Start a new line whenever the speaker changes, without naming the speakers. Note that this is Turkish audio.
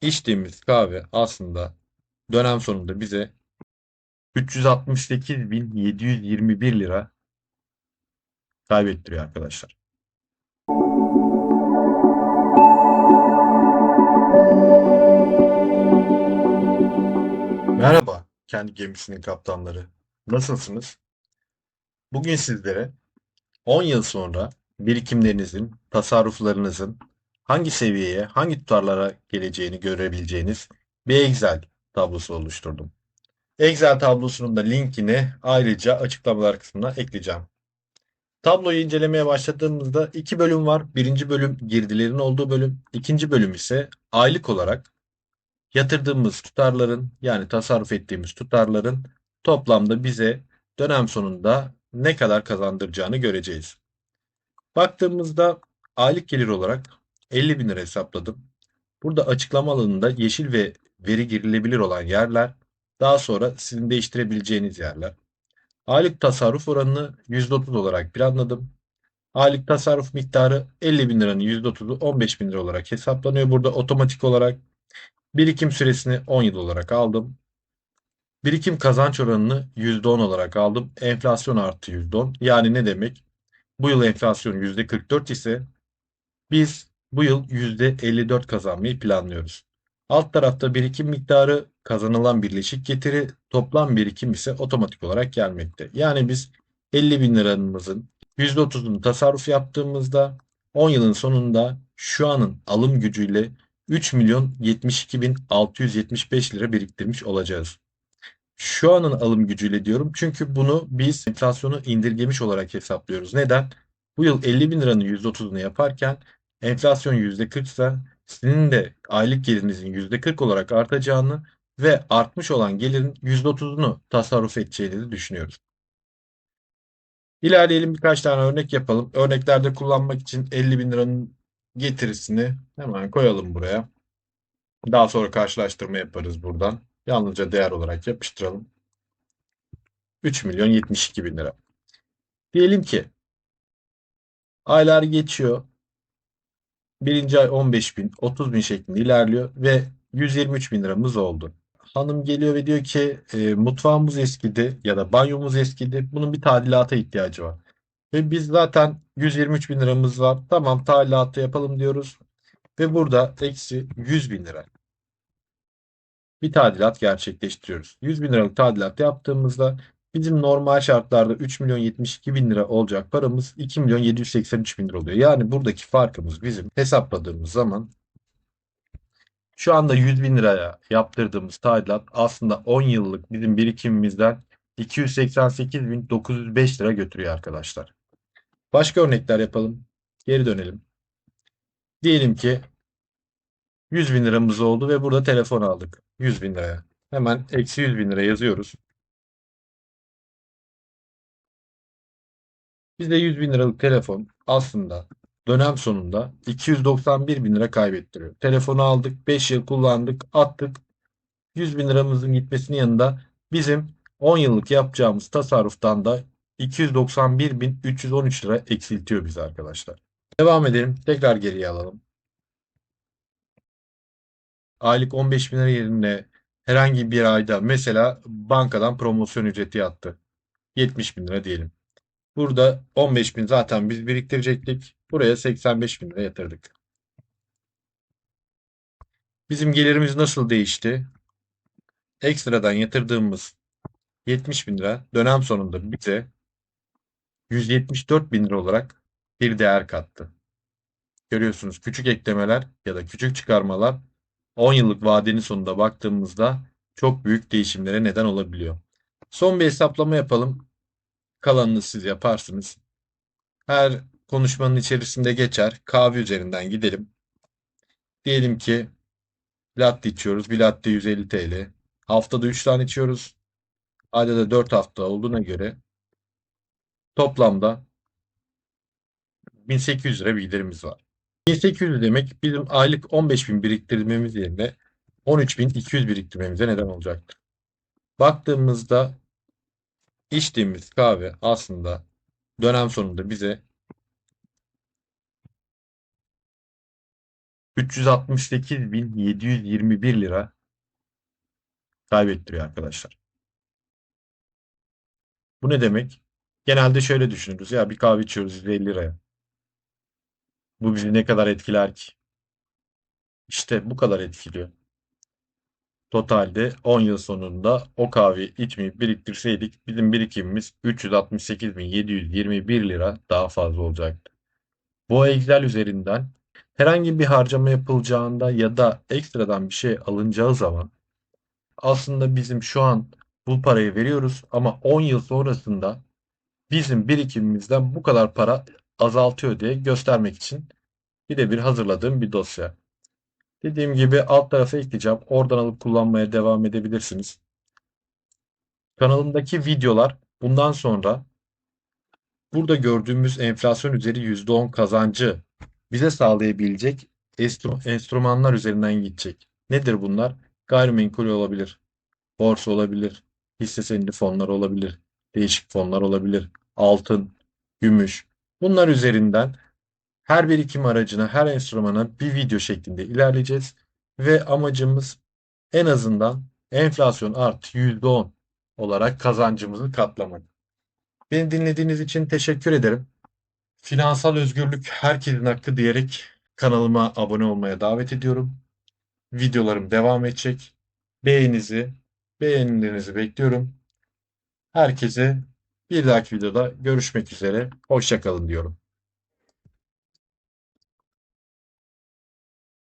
içtiğimiz kahve aslında dönem sonunda bize 368.721 lira kaybettiriyor arkadaşlar. Merhaba kendi gemisinin kaptanları. Nasılsınız? Bugün sizlere 10 yıl sonra birikimlerinizin, tasarruflarınızın hangi seviyeye, hangi tutarlara geleceğini görebileceğiniz bir Excel tablosu oluşturdum. Excel tablosunun da linkini ayrıca açıklamalar kısmına ekleyeceğim. Tabloyu incelemeye başladığımızda iki bölüm var. Birinci bölüm girdilerin olduğu bölüm. İkinci bölüm ise aylık olarak yatırdığımız tutarların yani tasarruf ettiğimiz tutarların toplamda bize dönem sonunda ne kadar kazandıracağını göreceğiz. Baktığımızda aylık gelir olarak 50 bin lira hesapladım. Burada açıklama alanında yeşil ve veri girilebilir olan yerler, daha sonra sizin değiştirebileceğiniz yerler. Aylık tasarruf oranını %30 olarak planladım. Aylık tasarruf miktarı 50 bin liranın %30'u 15 bin lira olarak hesaplanıyor. Burada otomatik olarak birikim süresini 10 yıl olarak aldım. Birikim kazanç oranını %10 olarak aldım. Enflasyon artı %10. Yani ne demek? Bu yıl enflasyon %44 ise biz bu yıl %54 kazanmayı planlıyoruz. Alt tarafta birikim miktarı, kazanılan birleşik getiri, toplam birikim ise otomatik olarak gelmekte. Yani biz 50 bin liramızın %30'unu tasarruf yaptığımızda 10 yılın sonunda şu anın alım gücüyle 3 milyon 72 bin 675 lira biriktirmiş olacağız. Şu anın alım gücüyle diyorum çünkü bunu biz enflasyonu indirgemiş olarak hesaplıyoruz. Neden? Bu yıl 50 bin liranın %30'unu yaparken enflasyon %40 ise sizin de aylık gelirinizin %40 olarak artacağını ve artmış olan gelirin %30'unu tasarruf edeceğinizi düşünüyoruz. İlerleyelim birkaç tane örnek yapalım. Örneklerde kullanmak için 50 bin liranın getirisini hemen koyalım buraya. Daha sonra karşılaştırma yaparız buradan. Yalnızca değer olarak yapıştıralım. 3 milyon 72 bin lira. Diyelim ki aylar geçiyor. Birinci ay 15 bin, 30 bin şeklinde ilerliyor ve 123 bin liramız oldu. Hanım geliyor ve diyor ki e, mutfağımız eskidi ya da banyomuz eskidi. Bunun bir tadilata ihtiyacı var. Ve biz zaten 123 bin liramız var. Tamam tadilatı yapalım diyoruz. Ve burada eksi 100 bin lira. Bir tadilat gerçekleştiriyoruz. 100 bin liralık tadilat yaptığımızda bizim normal şartlarda 3 milyon 72 bin lira olacak paramız 2 milyon 783 bin lira oluyor. Yani buradaki farkımız bizim hesapladığımız zaman şu anda 100 bin liraya yaptırdığımız tadilat aslında 10 yıllık bizim birikimimizden 288.905 lira götürüyor arkadaşlar. Başka örnekler yapalım. Geri dönelim. Diyelim ki 100 bin liramız oldu ve burada telefon aldık. 100 bin liraya. Hemen eksi 100 bin lira yazıyoruz. Bizde 100 bin liralık telefon aslında dönem sonunda 291 bin lira kaybettiriyor. Telefonu aldık, 5 yıl kullandık, attık. 100 bin liramızın gitmesinin yanında bizim 10 yıllık yapacağımız tasarruftan da 291.313 lira eksiltiyor bizi arkadaşlar. Devam edelim. Tekrar geriye alalım. Aylık 15 bin lira yerine herhangi bir ayda mesela bankadan promosyon ücreti yattı. 70 bin lira diyelim. Burada 15 bin zaten biz biriktirecektik. Buraya 85 bin lira yatırdık. Bizim gelirimiz nasıl değişti? Ekstradan yatırdığımız 70 bin lira dönem sonunda bize 174 bin lira olarak bir değer kattı. Görüyorsunuz küçük eklemeler ya da küçük çıkarmalar 10 yıllık vadenin sonunda baktığımızda çok büyük değişimlere neden olabiliyor. Son bir hesaplama yapalım. Kalanını siz yaparsınız. Her konuşmanın içerisinde geçer. Kahve üzerinden gidelim. Diyelim ki latte içiyoruz. Bir latte 150 TL. Haftada 3 tane içiyoruz. Ayda da 4 hafta olduğuna göre toplamda 1800 lira bir giderimiz var. 1800 demek bizim aylık 15.000 biriktirmemiz yerine 13.200 biriktirmemize neden olacaktır. Baktığımızda içtiğimiz kahve aslında dönem sonunda bize 368.721 lira kaybettiriyor arkadaşlar. Bu ne demek? Genelde şöyle düşünürüz. Ya bir kahve içiyoruz 150 liraya. Bu bizi ne kadar etkiler ki? İşte bu kadar etkiliyor. Totalde 10 yıl sonunda o kahveyi içmeyip biriktirseydik bizim birikimimiz 368.721 lira daha fazla olacaktı. Bu Excel üzerinden herhangi bir harcama yapılacağında ya da ekstradan bir şey alınacağı zaman aslında bizim şu an bu parayı veriyoruz ama 10 yıl sonrasında bizim birikimimizden bu kadar para azaltıyor diye göstermek için bir de bir hazırladığım bir dosya. Dediğim gibi alt tarafa ekleyeceğim. Oradan alıp kullanmaya devam edebilirsiniz. Kanalımdaki videolar bundan sonra burada gördüğümüz enflasyon üzeri %10 kazancı bize sağlayabilecek enstrümanlar üzerinden gidecek. Nedir bunlar? Gayrimenkul olabilir, borsa olabilir, hisse senedi fonları olabilir, değişik fonlar olabilir, altın, gümüş. Bunlar üzerinden her birikim aracına, her enstrümana bir video şeklinde ilerleyeceğiz. Ve amacımız en azından enflasyon artı %10 olarak kazancımızı katlamak. Beni dinlediğiniz için teşekkür ederim. Finansal özgürlük herkesin hakkı diyerek kanalıma abone olmaya davet ediyorum. Videolarım devam edecek. Beğeninizi, beğenilerinizi bekliyorum. Herkese bir dahaki videoda görüşmek üzere. Hoşçakalın diyorum.